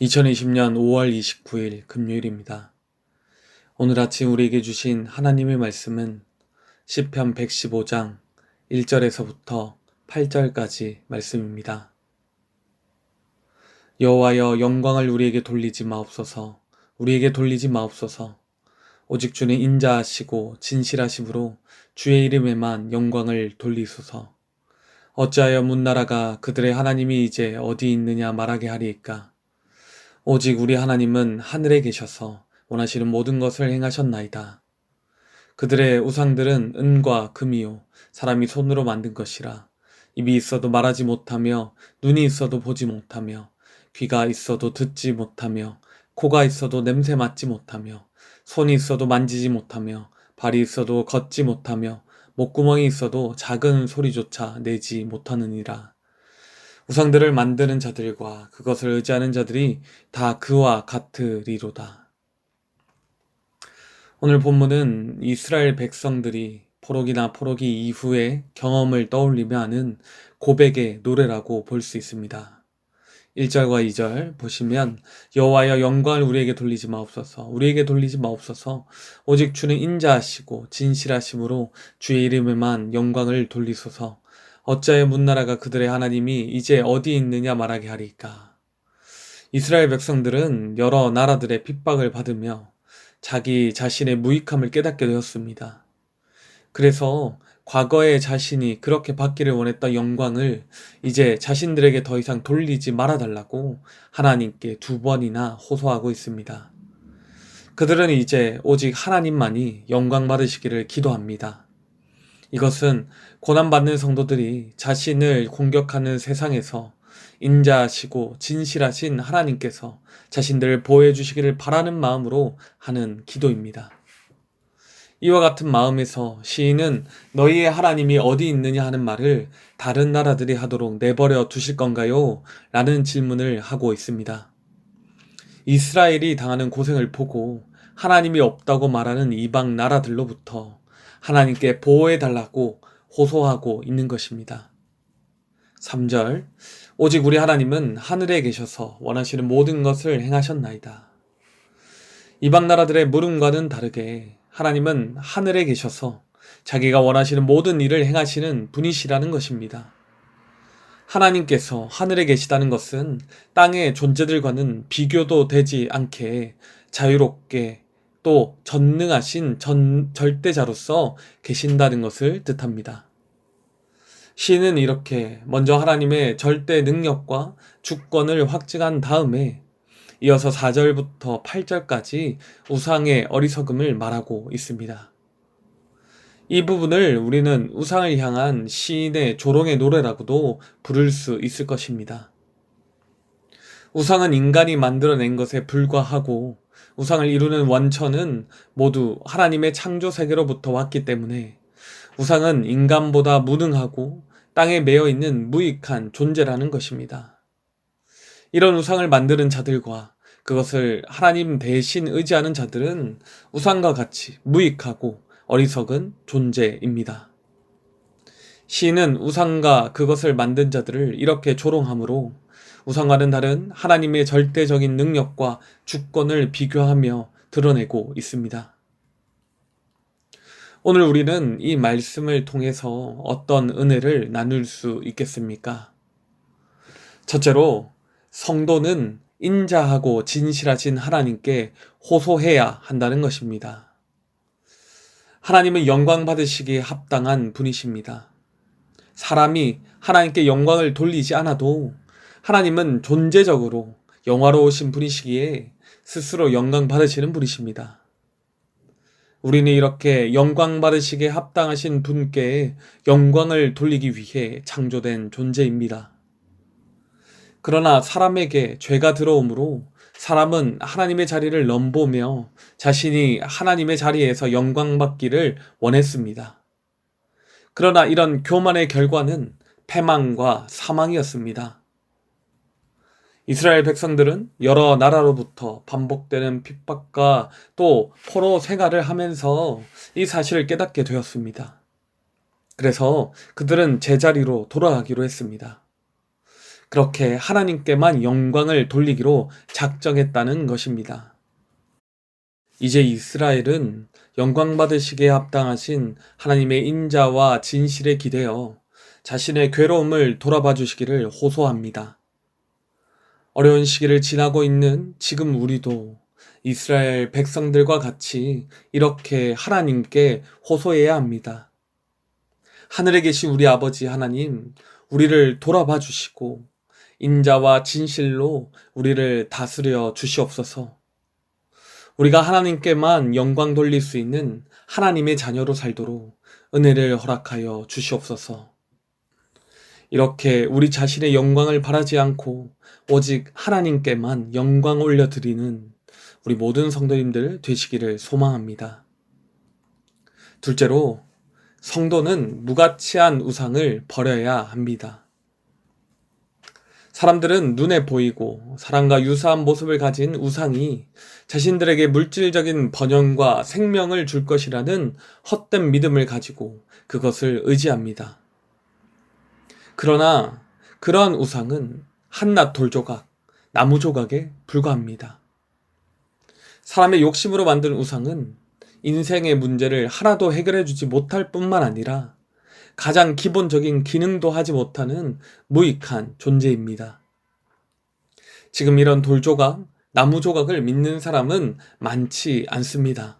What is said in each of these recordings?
2020년 5월 29일 금요일입니다. 오늘 아침 우리에게 주신 하나님의 말씀은 시편 115장 1절에서부터 8절까지 말씀입니다. 여호와여 영광을 우리에게 돌리지 마옵소서 우리에게 돌리지 마옵소서 오직 주는 인자하시고 진실하심으로 주의 이름에만 영광을 돌리소서 어찌하여 문나라가 그들의 하나님이 이제 어디 있느냐 말하게 하리이까 오직 우리 하나님은 하늘에 계셔서 원하시는 모든 것을 행하셨나이다. 그들의 우상들은 은과 금이요 사람이 손으로 만든 것이라 입이 있어도 말하지 못하며 눈이 있어도 보지 못하며 귀가 있어도 듣지 못하며 코가 있어도 냄새 맡지 못하며 손이 있어도 만지지 못하며 발이 있어도 걷지 못하며 목구멍이 있어도 작은 소리조차 내지 못하느니라. 우상들을 만드는 자들과 그것을 의지하는 자들이 다 그와 같으리로다. 오늘 본문은 이스라엘 백성들이 포로기나 포로기 이후의 경험을 떠올리며 하는 고백의 노래라고 볼 수 있습니다. 1절과 2절 보시면 여호와여 영광을 우리에게 돌리지 마옵소서 우리에게 돌리지 마옵소서 오직 주는 인자하시고 진실하심으로 주의 이름에만 영광을 돌리소서 어찌하여 문나라가 그들의 하나님이 이제 어디 있느냐 말하게 하리까. 이스라엘 백성들은 여러 나라들의 핍박을 받으며 자기 자신의 무익함을 깨닫게 되었습니다. 그래서 과거에 자신이 그렇게 받기를 원했던 영광을 이제 자신들에게 더 이상 돌리지 말아달라고 하나님께 두 번이나 호소하고 있습니다. 그들은 이제 오직 하나님만이 영광 받으시기를 기도합니다. 이것은 고난받는 성도들이 자신을 공격하는 세상에서 인자하시고 진실하신 하나님께서 자신들을 보호해 주시기를 바라는 마음으로 하는 기도입니다. 이와 같은 마음에서 시인은 너희의 하나님이 어디 있느냐 하는 말을 다른 나라들이 하도록 내버려 두실 건가요? 라는 질문을 하고 있습니다. 이스라엘이 당하는 고생을 보고 하나님이 없다고 말하는 이방 나라들로부터 하나님께 보호해 달라고 호소하고 있는 것입니다. 3절. 오직 우리 하나님은 하늘에 계셔서 원하시는 모든 것을 행하셨나이다. 이방 나라들의 물음과는 다르게 하나님은 하늘에 계셔서 자기가 원하시는 모든 일을 행하시는 분이시라는 것입니다. 하나님께서 하늘에 계시다는 것은 땅의 존재들과는 비교도 되지 않게 자유롭게 또 전능하신 전, 절대자로서 계신다는 것을 뜻합니다. 시는 이렇게 먼저 하나님의 절대 능력과 주권을 확증한 다음에 이어서 4절부터 8절까지 우상의 어리석음을 말하고 있습니다. 이 부분을 우리는 우상을 향한 시인의 조롱의 노래라고도 부를 수 있을 것입니다. 우상은 인간이 만들어낸 것에 불과하고 우상을 이루는 원천은 모두 하나님의 창조 세계로부터 왔기 때문에 우상은 인간보다 무능하고 땅에 매여 있는 무익한 존재라는 것입니다. 이런 우상을 만드는 자들과 그것을 하나님 대신 의지하는 자들은 우상과 같이 무익하고 어리석은 존재입니다. 시인은 우상과 그것을 만든 자들을 이렇게 조롱하므로 우상과는 다른 하나님의 절대적인 능력과 주권을 비교하며 드러내고 있습니다. 오늘 우리는 이 말씀을 통해서 어떤 은혜를 나눌 수 있겠습니까? 첫째로, 성도는 인자하고 진실하신 하나님께 호소해야 한다는 것입니다. 하나님은 영광 받으시기에 합당한 분이십니다. 사람이 하나님께 영광을 돌리지 않아도 하나님은 존재적으로 영화로우신 분이시기에 스스로 영광 받으시는 분이십니다. 우리는 이렇게 영광 받으시기에 합당하신 분께 영광을 돌리기 위해 창조된 존재입니다. 그러나 사람에게 죄가 들어오므로 사람은 하나님의 자리를 넘보며 자신이 하나님의 자리에서 영광받기를 원했습니다. 그러나 이런 교만의 결과는 패망과 사망이었습니다. 이스라엘 백성들은 여러 나라로부터 반복되는 핍박과 또 포로 생활을 하면서 이 사실을 깨닫게 되었습니다. 그래서 그들은 제자리로 돌아가기로 했습니다. 그렇게 하나님께만 영광을 돌리기로 작정했다는 것입니다. 이제 이스라엘은 영광 받으시기에 합당하신 하나님의 인자와 진실에 기대어 자신의 괴로움을 돌아봐 주시기를 호소합니다. 어려운 시기를 지나고 있는 지금 우리도 이스라엘 백성들과 같이 이렇게 하나님께 호소해야 합니다. 하늘에 계신 우리 아버지 하나님, 우리를 돌아봐 주시고 인자와 진실로 우리를 다스려 주시옵소서. 우리가 하나님께만 영광 돌릴 수 있는 하나님의 자녀로 살도록 은혜를 허락하여 주시옵소서. 이렇게 우리 자신의 영광을 바라지 않고 오직 하나님께만 영광 올려드리는 우리 모든 성도님들 되시기를 소망합니다. 둘째로, 성도는 무가치한 우상을 버려야 합니다. 사람들은 눈에 보이고 사람과 유사한 모습을 가진 우상이 자신들에게 물질적인 번영과 생명을 줄 것이라는 헛된 믿음을 가지고 그것을 의지합니다. 그러나 그러한 우상은 한낱 돌조각, 나무 조각에 불과합니다. 사람의 욕심으로 만든 우상은 인생의 문제를 하나도 해결해 주지 못할 뿐만 아니라 가장 기본적인 기능도 하지 못하는 무익한 존재입니다. 지금 이런 돌조각, 나무 조각을 믿는 사람은 많지 않습니다.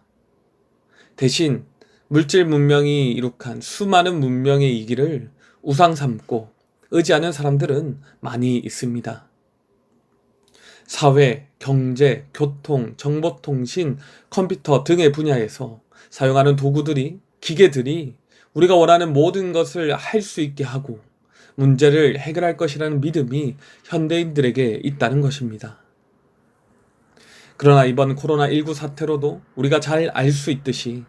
대신 물질 문명이 이룩한 수많은 문명의 이기를 우상 삼고 의지하는 사람들은 많이 있습니다. 사회, 경제, 교통, 정보통신, 컴퓨터 등의 분야에서 사용하는 도구들이, 기계들이 우리가 원하는 모든 것을 할 수 있게 하고 문제를 해결할 것이라는 믿음이 현대인들에게 있다는 것입니다. 그러나 이번 코로나19 사태로도 우리가 잘 알 수 있듯이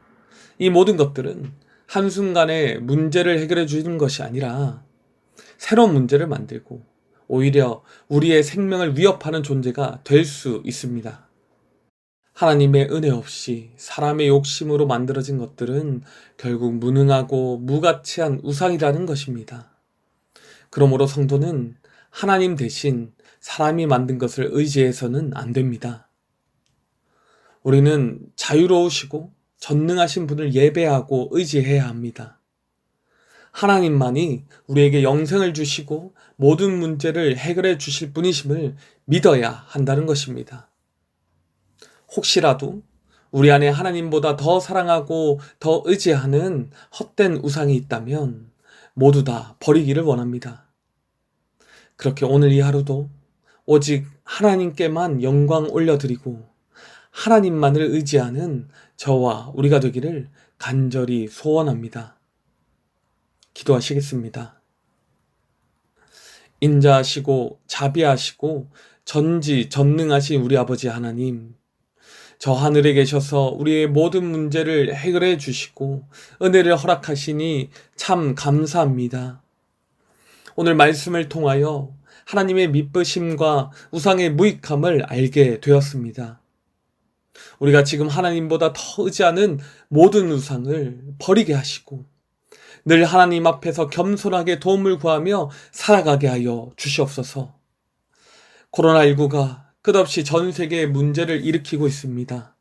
이 모든 것들은 한순간에 문제를 해결해 주는 것이 아니라 새로운 문제를 만들고 오히려 우리의 생명을 위협하는 존재가 될 수 있습니다. 하나님의 은혜 없이 사람의 욕심으로 만들어진 것들은 결국 무능하고 무가치한 우상이라는 것입니다. 그러므로 성도는 하나님 대신 사람이 만든 것을 의지해서는 안 됩니다. 우리는 자유로우시고 전능하신 분을 예배하고 의지해야 합니다. 하나님만이 우리에게 영생을 주시고 모든 문제를 해결해 주실 분이심을 믿어야 한다는 것입니다. 혹시라도 우리 안에 하나님보다 더 사랑하고 더 의지하는 헛된 우상이 있다면 모두 다 버리기를 원합니다. 그렇게 오늘 이 하루도 오직 하나님께만 영광 올려드리고 하나님만을 의지하는 저와 우리가 되기를 간절히 소원합니다. 기도하시겠습니다. 인자하시고 자비하시고 전지 전능하신 우리 아버지 하나님, 저 하늘에 계셔서 우리의 모든 문제를 해결해 주시고 은혜를 허락하시니 참 감사합니다. 오늘 말씀을 통하여 하나님의 미쁘심과 우상의 무익함을 알게 되었습니다. 우리가 지금 하나님보다 더 의지하는 모든 우상을 버리게 하시고 늘 하나님 앞에서 겸손하게 도움을 구하며 살아가게 하여 주시옵소서. 코로나19가 끝없이 전 세계에 문제를 일으키고 있습니다.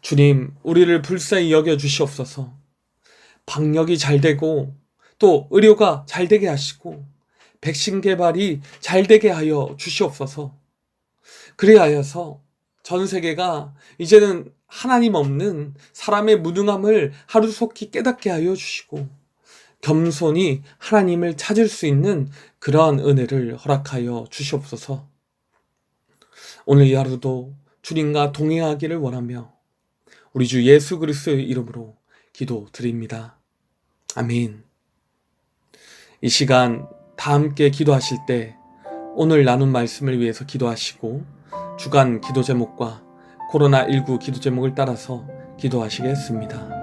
주님, 우리를 불쌍히 여겨 주시옵소서. 방역이 잘 되고 또 의료가 잘 되게 하시고 백신 개발이 잘 되게 하여 주시옵소서. 그리하여서 전 세계가 이제는 하나님 없는 사람의 무능함을 하루속히 깨닫게 하여 주시고 겸손히 하나님을 찾을 수 있는 그러한 은혜를 허락하여 주시옵소서. 오늘 이 하루도 주님과 동행하기를 원하며 우리 주 예수 그리스도의 이름으로 기도드립니다. 아멘. 이 시간 다 함께 기도하실 때 오늘 나눈 말씀을 위해서 기도하시고 주간 기도 제목과 코로나19 기도 제목을 따라서 기도하시겠습니다.